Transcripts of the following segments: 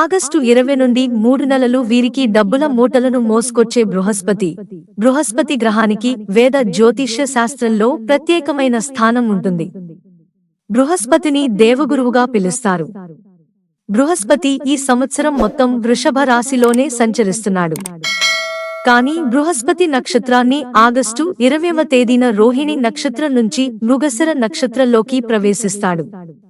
August ఇరవై నుండి మూడు నెలలు వీరికి డబ్బుల మూటలను మోసుకొచ్చే బృహస్పతి. బృహస్పతి గ్రహానికి వేద జ్యోతిష్య శాస్త్రంలో ప్రత్యేకమైన స్థానం ఉంటుంది. బృహస్పతిని దేవగురువుగా పిలుస్తారు. బృహస్పతి ఈ సంవత్సరం మొత్తం వృషభ రాశిలోనే సంచరిస్తున్నాడు. కానీ బృహస్పతి నక్షత్రాన్ని ఆగస్టు ఇరవైవ తేదీన రోహిణి నక్షత్రం నుంచి మృగసర నక్షత్రంలోకి ప్రవేశిస్తాడు.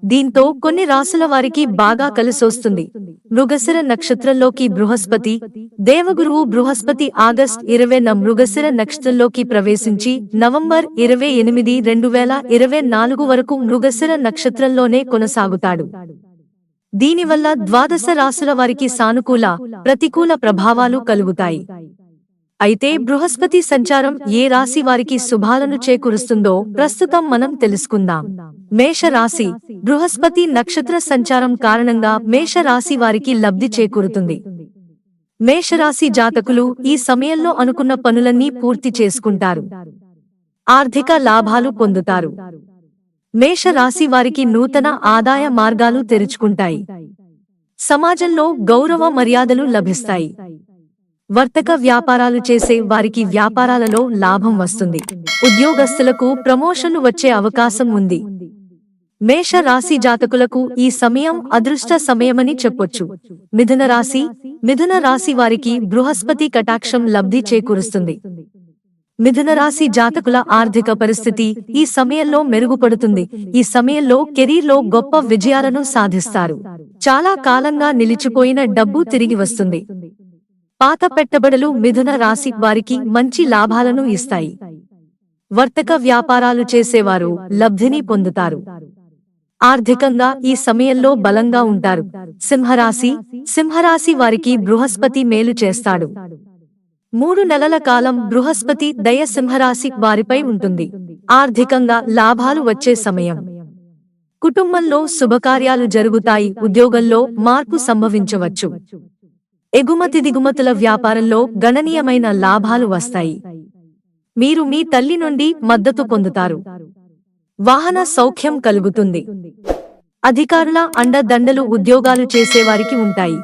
దీంతో కొన్ని రాసుల వారికి బాగా కలిసొస్తుంది. మృగశిర నక్షత్రంలోకి బృహస్పతి దేవగురువు బృహస్పతి ఆగస్ట్ ఇరవైన మృగశిర నక్షత్రంలోకి ప్రవేశించి నవంబర్ ఇరవై ఎనిమిది రెండు వేల ఇరవై నాలుగు వరకు మృగశిర నక్షత్రంలోనే కొనసాగుతాడు. దీనివల్ల ద్వాదశ రాసుల వారికి సానుకూల ప్రతికూల ప్రభావాలు కలుగుతాయి. అయితే బృహస్పతి సంచారం ఏ రాశి వారికి శుభాలను చేకూరుస్తుందో ప్రస్తుతం మనం తెలుసుకుందాం. మేష రాశి బృహస్పతి నక్షత్ర సంచారం కారణంగా మేష రాశి వారికి లబ్ధి చేకూరుతుంది. మేషరాశి జాతకులు ఈ సమయంలో అనుకున్న పనులన్నీ పూర్తి చేసుకుంటారు. ఆర్థిక లాభాలు పొందుతారు. మేష రాశి వారికి నూతన ఆదాయ మార్గాలు తెరుచుకుంటాయి. సమాజంలో గౌరవ మర్యాదలు లభిస్తాయి. వర్తక వ్యాపారాలు చేసే వారికి వ్యాపారాలలో లాభం వస్తుంది. ఉద్యోగస్తులకు ప్రమోషన్లు వచ్చే అవకాశం ఉంది. మేష రాశి జాతకులకు ఈ సమయం అదృష్ట సమయమని చెప్పొచ్చు. మిథున రాశి మిథున రాశి వారికి బృహస్పతి కటాక్షం లబ్ధి చేకూరుస్తుంది. మిథున రాశి జాతకుల ఆర్థిక పరిస్థితి ఈ సమయంలో మెరుగుపడుతుంది. ఈ సమయంలో కెరీర్లో గొప్ప విజయాలను సాధిస్తారు. చాలా కాలంగా నిలిచిపోయిన డబ్బు తిరిగి వస్తుంది. పాత పెట్టబడులు మిథున రాశి వారికి మంచి లాభాలను ఇస్తాయి. వర్తక వ్యాపారాలు చేసేవారు లబ్ధిని పొందుతారు. ఆర్థికంగా ఈ సమయంలో బలంగా ఉంటారు. సింహరాశి సింహరాశి వారికి బృహస్పతి మేలు చేస్తాడు. మూడు నెలల కాలం బృహస్పతి దయ సింహరాశి వారిపై ఉంటుంది. ఆర్థికంగా లాభాలు వచ్చే సమయం. కుటుంబంలో శుభకార్యాలు జరుగుతాయి. ఉద్యోగంలో మార్పు సంభవించవచ్చు. ఎగుమతి దిగుమతుల వ్యాపారంలో గణనీయమైన లాభాలు వస్తాయి. మీరు మీ తల్లి నుండి మద్దతు పొందుతారు. వాహన సౌఖ్యం కలుగుతుంది. అధికారుల అండదండలు ఉద్యోగాలు చేసేవారికి ఉంటాయి.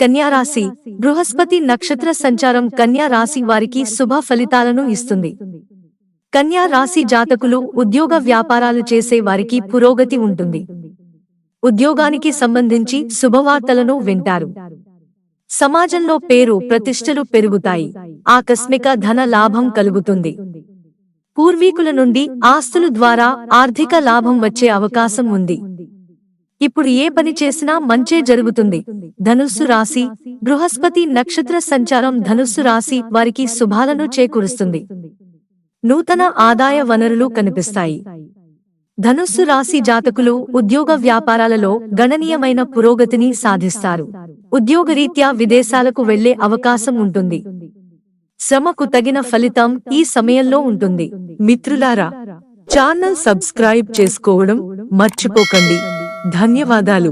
కన్యారాశి బృహస్పతి నక్షత్ర సంచారం కన్యా రాశి వారికి శుభ ఫలితాలను ఇస్తుంది. కన్యా రాశి జాతకులు ఉద్యోగ వ్యాపారాలు చేసే వారికి పురోగతి ఉంటుంది. ఉద్యోగానికి సంబంధించి శుభవార్తలను వింటారు. సమాజంలో పేరు ప్రతిష్టలు పెరుగుతాయి. ఆకస్మిక ధన లాభం కలుగుతుంది. పూర్వీకుల నుండి ఆస్తుల ద్వారా ఆర్థిక లాభం వచ్చే అవకాశం ఉంది. ఇప్పుడు ఏ పని చేసినా మంచే జరుగుతుంది. ధనుస్సు రాశి బృహస్పతి నక్షత్ర సంచారం ధనుస్సు రాశి వారికి శుభాలను చేకూరుస్తుంది. నూతన ఆదాయ వనరులు కనిపిస్తాయి. ధనుస్సు రాశి జాతకులు ఉద్యోగ వ్యాపారాలలో గణనీయమైన పురోగతిని సాధిస్తారు. ఉద్యోగరీత్యా విదేశాలకు వెళ్ళే అవకాశం ఉంటుంది. శ్రమకు తగిన ఫలితం ఈ సమయంలో ఉంటుంది. మిత్రులారా ఛానల్ సబ్స్క్రైబ్ చేసుకోవడం మర్చిపోకండి. ధన్యవాదాలు.